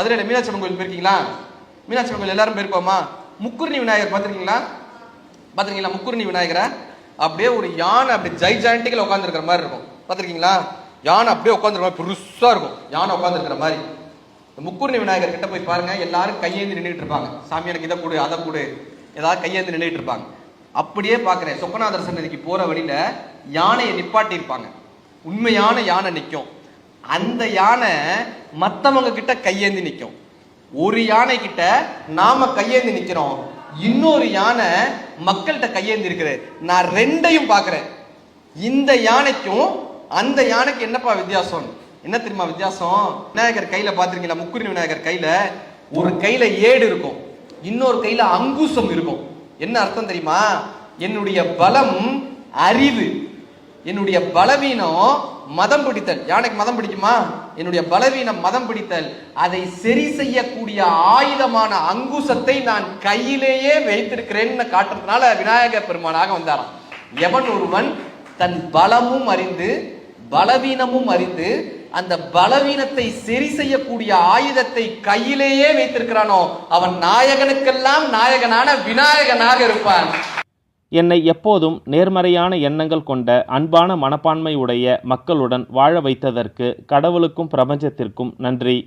மதுரையில் மீனாட்சி அம்மன் கோயில் போயிருக்கீங்களா? மீனாட்சி அம்மன் கோயில் எல்லாரும் போயிருப்போமா முக்குருணி விநாயகர் பார்த்துருக்கீங்களா? பார்த்துருக்கீங்களா? முக்குருணி விநாயகரை? அப்படியே ஒரு யானை அப்படி ஜைஜாண்டிக்கில் உட்காந்துருக்கிற மாதிரி இருக்கும். பார்த்துருக்கீங்களா? யானை அப்படியே உட்காந்துருக்க மாதிரி பெருசாக இருக்கும். யானை உட்காந்துருக்கிற மாதிரி. இந்த முக்குருணி விநாயகர் கிட்ட போய் பாருங்க. எல்லாரும் கையேந்தி நின்றுட்டு இருப்பாங்க. சாமி எனக்கு இதை கொடு அதை கொடு. ஏதாவது கையேந்தி நின்றுட்டு இருப்பாங்க. அப்படியே பார்க்குறேன். சொக்கநாதர் சன்னதிக்கு போகிற வழியில் யானையை நிப்பாட்டி இருப்பாங்க உண்மையான யானை நிற்கும் அந்த யானை மற்றவங்க கிட்ட கையேந்தி நிற்கும் ஒரு யானை கிட்ட நாம கையேந்தி நிற்கிறோம் இன்னொரு யானை மக்கள்கிட்ட கையேந்தி இருக்குது நான் ரெண்டையும் பார்க்குறேன். இந்த யானைக்கும் அந்த யானைக்கு என்னப்பா வித்தியாசம்? என்ன தெரியுமா வித்தியாசம்? விநாயகர் கையில பாத்திருக்கீங்களா முக்குரி விநாயகர் கையில ஒரு கையில ஏடு இருக்கும். இன்னொரு கையில அங்குசம் இருக்கும். என்ன அர்த்தம் தெரியுமா? என்னுடைய பலம் அறிவு. என்னுடைய பலவீனம் மதம் பிடித்தல். யானைக்கு மதம் பிடிக்குமா? என்னுடைய பலவீனம் மதம் பிடித்தல். அதை சரி செய்யக்கூடிய ஆயுதமான அங்குசத்தை நான் கையிலேயே வைத்திருக்கிறேன்னு காட்டுறதுனால விநாயகர் பெருமானாக வந்தாராம். எவன் ஒருவன் தன் பலமும் அறிந்து பலவீனமும் அறிந்து அந்த பலவீனத்தை சரி செய்யக்கூடிய ஆயுதத்தை கையிலேயே வைத்திருக்கிறானோ அவன் நாயகனுக்கெல்லாம் நாயகனான விநாயகனாக இருப்பான். என்னை எப்போதும் நேர்மறையான எண்ணங்கள் கொண்ட அன்பான மனப்பான்மையுடைய மக்களுடன் வாழ வைத்ததற்கு கடவுளுக்கும் பிரபஞ்சத்திற்கும் நன்றி.